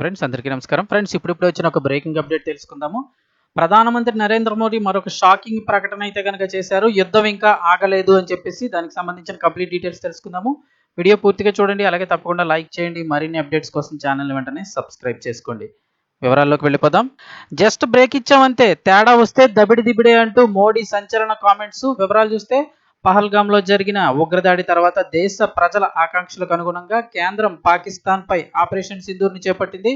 Friends అందరికీ నమస్కారం. Friends ఇప్పుడిప్పుడు వచ్చిన ఒక బ్రేకింగ్ అప్డేట్ తెలుసుకుందాము. ప్రధానమంత్రి నరేంద్ర మోడీ మరొక షాకింగ్ ప్రకటన అయితే కనుక చేశారు. యుద్ధం ఇంకా ఆగలేదు అని చెప్పేసి దానికి సంబంధించిన కంప్లీట్ డీటెయిల్స్ తెలుసుకుందాము. వీడియో పూర్తిగా చూడండి. అలాగే తప్పకుండా లైక్ చేయండి. మరిన్ని అప్డేట్స్ కోసం ఛానల్ వెంటనే సబ్స్క్రైబ్ చేసుకోండి. వివరాల్లోకి వెళ్ళిపోదాం. జస్ట్ బ్రేక్ ఇచ్చామంతే. తేడా వస్తే దబిడి దిబిడే అంటూ మోడీ సంచలన కామెంట్స్ వివరాలు చూస్తే పహల్గామ్లో జరిగిన ఉగ్రదాడి తర్వాత దేశ ప్రజల ఆకాంక్షలకు అనుగుణంగా కేంద్రం పాకిస్తాన్పై ఆపరేషన్ సింధూర్ని చేపట్టింది.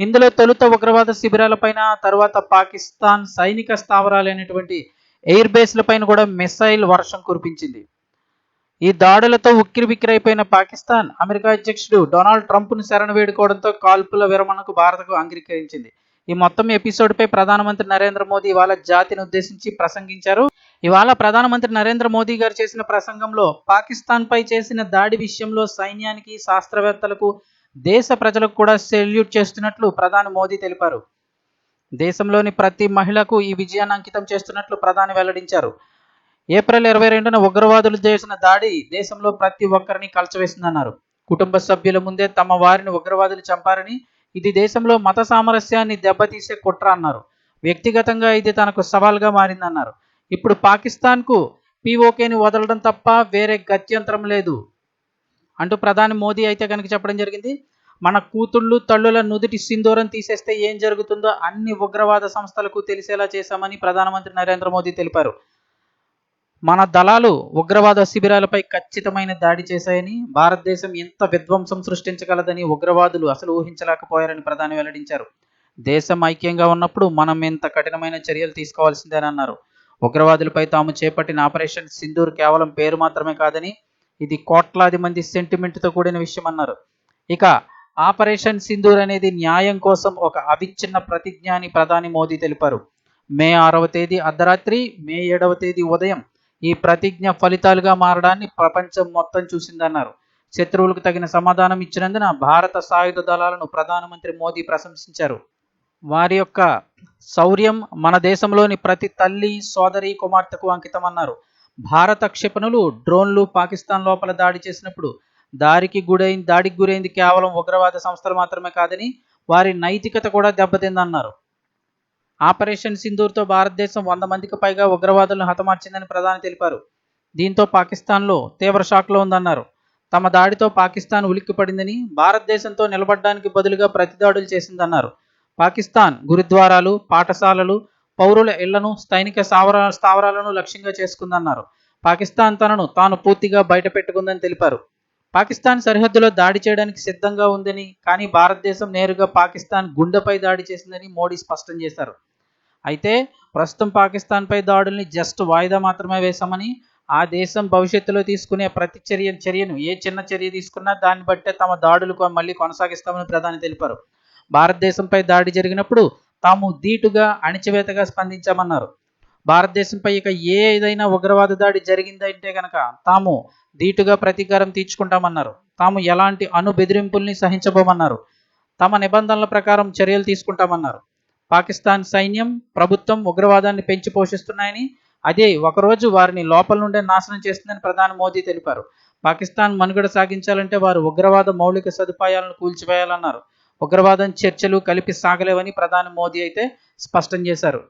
ఇందులో తొలుత ఉగ్రవాద శిబిరాలపైన తర్వాత పాకిస్తాన్ సైనిక స్థావరాలైనటువంటి ఎయిర్ బేస్లపైన కూడా మిసైల్ వర్షం కురిపించింది. ఈ దాడులతో ఉక్కిరిబిక్కిరైపోయిన పాకిస్తాన్ అమెరికా అధ్యక్షుడు డొనాల్డ్ ట్రంప్ను శరణ వేడుకోవడంతో కాల్పుల విరమణకు భారత్కు అంగీకరించింది. ఈ మొత్తం ఎపిసోడ్పై ప్రధానమంత్రి నరేంద్ర మోదీ ఇవాళ జాతిని ఉద్దేశించి ప్రసంగించారు. ఇవాళ ప్రధానమంత్రి నరేంద్ర మోదీ గారు చేసిన ప్రసంగంలో పాకిస్తాన్పై చేసిన దాడి విషయంలో సైన్యానికి శాస్త్రవేత్తలకు దేశ ప్రజలకు కూడా సెల్యూట్ చేస్తున్నట్లు ప్రధాని మోదీ తెలిపారు. దేశంలోని ప్రతి మహిళకు ఈ విజయాన్ని అంకితం చేస్తున్నట్లు ప్రధాని వెల్లడించారు. ఏప్రిల్ ఇరవై రెండున ఉగ్రవాదులు చేసిన దాడి దేశంలో ప్రతి ఒక్కరిని కలచవేసిందన్నారు. కుటుంబ సభ్యుల ముందే తమ వారిని ఉగ్రవాదులు చంపారని ఇది దేశంలో మత సామరస్యాన్ని దెబ్బతీసే కుట్ర అన్నారు. వ్యక్తిగతంగా ఇది తనకు సవాల్గా మారిందన్నారు. ఇప్పుడు పాకిస్తాన్కు పీఓకేని వదలడం తప్ప వేరే గత్యంతరం లేదు. అంటూ ప్రధాని మోదీ అయితే కనుక చెప్పడం జరిగింది. మన కూతుళ్ళు తల్లుల నుదుటి సింధూరం తీసేస్తే ఏం జరుగుతుందో అన్ని ఉగ్రవాద సంస్థలకు తెలిసేలా చేశామని ప్రధానమంత్రి నరేంద్ర మోదీ తెలిపారు. మన దళాలు ఉగ్రవాద శిబిరాలపై ఖచ్చితమైన దాడి చేశాయని భారతదేశం ఎంత విధ్వంసం సృష్టించగలదని ఉగ్రవాదులు అసలు ఊహించలేకపోయారని ప్రధాని వెల్లడించారు. దేశం ఐక్యంగా ఉన్నప్పుడు మనం ఎంత కఠినమైన చర్యలు తీసుకోవాల్సిందేనన్నారు. ఉగ్రవాదులపై తాము చేపట్టిన ఆపరేషన్ సింధూర్ కేవలం పేరు మాత్రమే కాదని ఇది కోట్లాది మంది సెంటిమెంట్తో కూడిన విషయం అన్నారు. ఇక ఆపరేషన్ సింధూర్ అనేది న్యాయం కోసం ఒక అవిచ్ఛిన్న ప్రతిజ్ఞ అని ప్రధాని మోదీ తెలిపారు. మే ఆరవ తేదీ అర్ధరాత్రి మే ఏడవ తేదీ ఉదయం ఈ ప్రతిజ్ఞ ఫలితాలుగా మారడాన్ని ప్రపంచం మొత్తం చూసిందన్నారు. శత్రువులకు తగిన సమాధానం ఇచ్చినందున భారత సాయుధ దళాలను ప్రధానమంత్రి మోదీ ప్రశంసించారు. వారి యొక్క శౌర్యం మన దేశంలోని ప్రతి తల్లి సోదరి కుమార్తెకు అంకితమన్నారు. భారత క్షిపణులు డ్రోన్లు పాకిస్తాన్ లోపల దాడి చేసినప్పుడు దారికి గురైంది దాడికి గురైంది కేవలం ఉగ్రవాద సంస్థలు మాత్రమే కాదని వారి నైతికత కూడా దెబ్బతిందన్నారు. ఆపరేషన్ సింధూర్తో భారతదేశం వంద మందికి పైగా ఉగ్రవాదులను హతమార్చిందని ప్రధాని తెలిపారు. దీంతో పాకిస్తాన్లో తీవ్ర షాక్లో ఉందన్నారు. తమ దాడితో పాకిస్తాన్ ఉలిక్కిపడిందని భారతదేశంతో నిలబడడానికి బదులుగా ప్రతిదాడులు చేసిందన్నారు. పాకిస్తాన్ గురుద్వారాలు పాఠశాలలు పౌరుల ఇళ్ళను సైనిక స్థావర స్థావరాలను లక్ష్యంగా చేసుకుందన్నారు. పాకిస్తాన్ తనను తాను పూర్తిగా బయటపెట్టుకుందని తెలిపారు. పాకిస్తాన్ సరిహద్దులో దాడి చేయడానికి సిద్ధంగా ఉందని కానీ భారతదేశం నేరుగా పాకిస్తాన్ గుండెపై దాడి చేసిందని మోడీ స్పష్టం చేశారు. అయితే ప్రస్తుతం పాకిస్తాన్పై దాడుల్ని జస్ట్ వాయిదా మాత్రమే వేశామని ఆ దేశం భవిష్యత్తులో తీసుకునే ప్రతి చర్య చర్యను ఏ చిన్న చర్య తీసుకున్నా దాన్ని బట్టే తమ దాడులు మళ్ళీ కొనసాగిస్తామని ప్రధాని తెలిపారు. భారతదేశంపై దాడి జరిగినప్పుడు తాము ధీటుగా అణిచివేతగా స్పందించామన్నారు. భారతదేశంపై ఇక ఏ ఏదైనా ఉగ్రవాద దాడి జరిగిందంటే కనుక తాము ధీటుగా ప్రతీకారం తీర్చుకుంటామన్నారు. తాము ఎలాంటి అణు బెదిరింపుల్ని సహించబోమన్నారు. తమ నిబంధనల ప్రకారం చర్యలు తీసుకుంటామన్నారు. పాకిస్తాన్ సైన్యం ప్రభుత్వం ఉగ్రవాదాన్ని పెంచి పోషిస్తున్నాయని అదే ఒకరోజు వారిని లోపల నుండే నాశనం చేస్తుందని ప్రధాని మోదీ తెలిపారు. పాకిస్తాన్ మనుగడ సాగించాలంటే వారు ఉగ్రవాద మౌలిక సదుపాయాలను కూల్చివేయాలన్నారు. ఉగ్రవాదం చర్చలు కలిపి సాగలేవని ప్రధాని మోదీ అయితే స్పష్టం చేశారు.